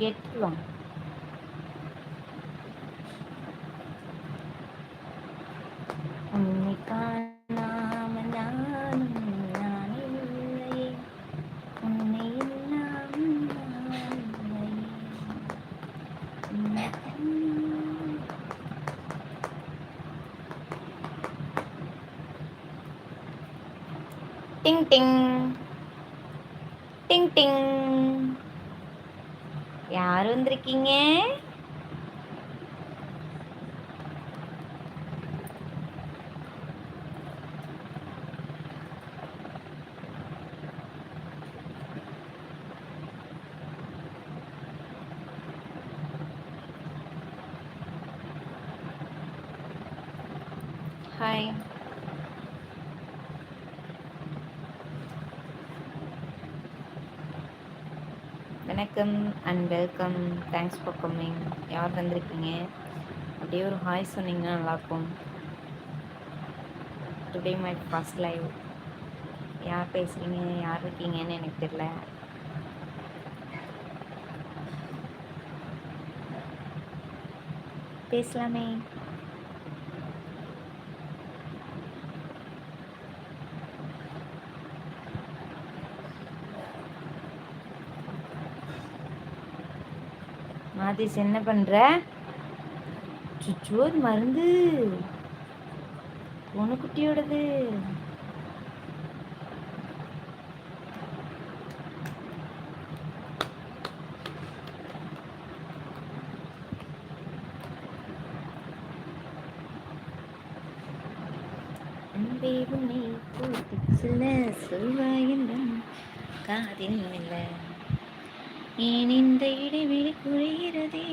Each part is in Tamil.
গেট খুলুন ting ting ting ting யார் வந்திருக்கீங்க? ஹாய் வணக்கம் and welcome thanks for coming யார் வந்திருக்கீங்க? அப்படியே ஒரு ஹாய் சொன்னீங்கன்னா நல்லாயிருக்கும். டுடே மை ஃபர்ஸ்ட் லைவ் யார் பேசுகிறீங்க யார் இருக்கீங்கன்னு எனக்கு தெரியல. பேசலாமே. மாதேஷ் என்ன பண்ற? சுச்சோ அது மருந்து பூனைக்குட்டியோடது அன்பே உன்னை கூட்டி காதில் இல்லை ஏன் இந்த இடைவெளி குறைகிறதே?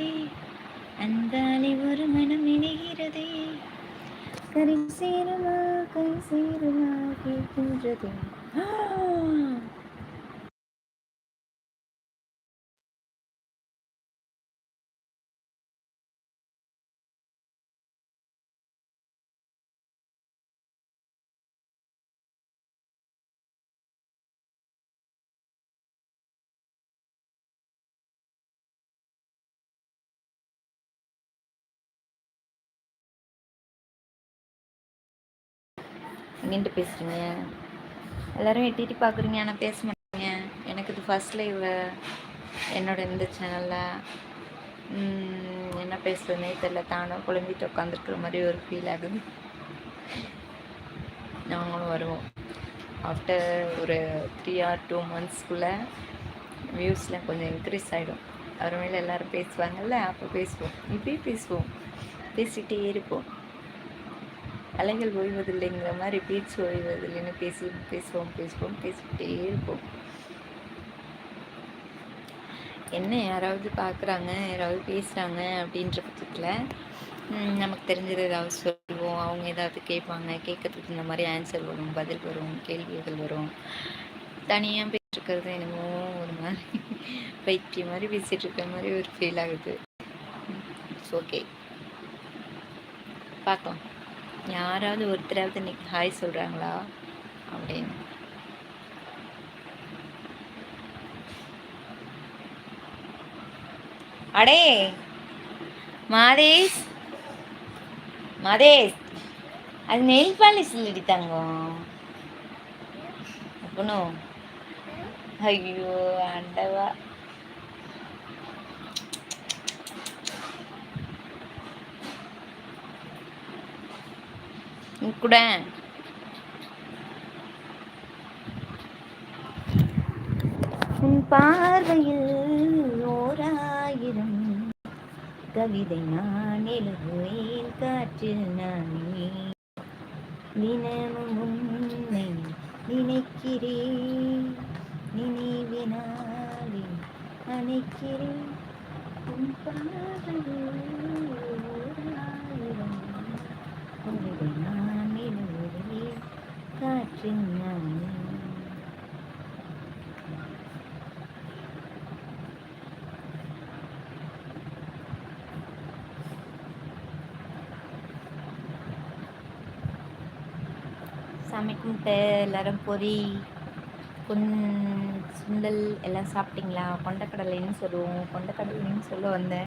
அந்தாலே ஒரு மனம் இணைகிறதே. கரை சேருமா கை சேருமா கேட்கின்றதே. ஆ! பேசுகிறீங்க பேசுறீங்க. எல்லாரும் எட்டிட்டு பார்க்குறீங்க ஆனால் பேச மாட்டீங்க. எனக்கு இது ஃபர்ஸ்ட் லைவ் என்னோட இந்த சேனலில் என்ன பேசுறதுனே தெரில தானும் குழம்பிட்டு உட்காந்துருக்குற மாதிரி ஒரு ஃபீல் ஆகுது. நாங்களும் வருவோம். ஆஃப்டர் ஒரு த்ரீ ஆர் டூ மந்த்ஸ்க்குள்ளே வியூஸ்லாம் கொஞ்சம் இன்க்ரீஸ் ஆகிடும் அப்புறமேல எல்லோரும் பேசுவாங்கல்ல அப்போ பேசுவோம். இப்பயும் பேசுவோம். பேசிகிட்டே இருப்போம். அலைகள் ஓய்வதில்லைங்கிற மாதிரி பேச்சு ஓய்வதில்லைன்னு பேசி பேசுவோம் பேசுவோம் பேசிக்கிட்டே இருப்போம். என்ன யாராவது பார்க்குறாங்க யாராவது பேசுகிறாங்க அப்படின்ற பட்சத்தில் நமக்கு தெரிஞ்சது ஏதாவது சொல்லுவோம். அவங்க ஏதாவது கேட்பாங்க கேட்கறதுக்கு இந்த மாதிரி ஆன்சர் வரும் பதில் வரும் கேள்விகள் வரும். தனியாக பேசிட்டுருக்கிறது என்னமோ ஒரு மாதிரி பைத்தியம் மாதிரி பேசிகிட்டு இருக்கிற மாதிரி ஒரு ஃபீல் ஆகுது. இட்ஸ் ஓகே பார்க்கலாம் யாராவது ஒருத்தராவது இன்னைக்கு ஹாய் சொல்கிறாங்களா அப்படின்னு. அடே! மாதேஷ்! மாதேஷ்! அது நெல் பாலிஷ் இல்லடி தங்கம். அப்பனும் ஐயோ ஆண்டவா. கூட. உன் பார்வையில் ஓராயிரம் கவிதை நான் எழுதுவேன் காற்றில் நானே தினமும் உன்னை நினைக்கிறேன் நினைவினாலே அணைக்கிறேன். உன் பார்வையில் ஓராயிரம் கவிதை நான் எழுதுவேன் காற்றில் நானே சாமி கும்பிட்டு எல்லாரும் பொறி குன் சுண்டல் எல்லாம் சாப்பிட்டீங்களா? கொண்டக்கடலைன்னு சொல்லுவோம். கொண்டக்கடலைன்னு சொல்ல வந்தேன்.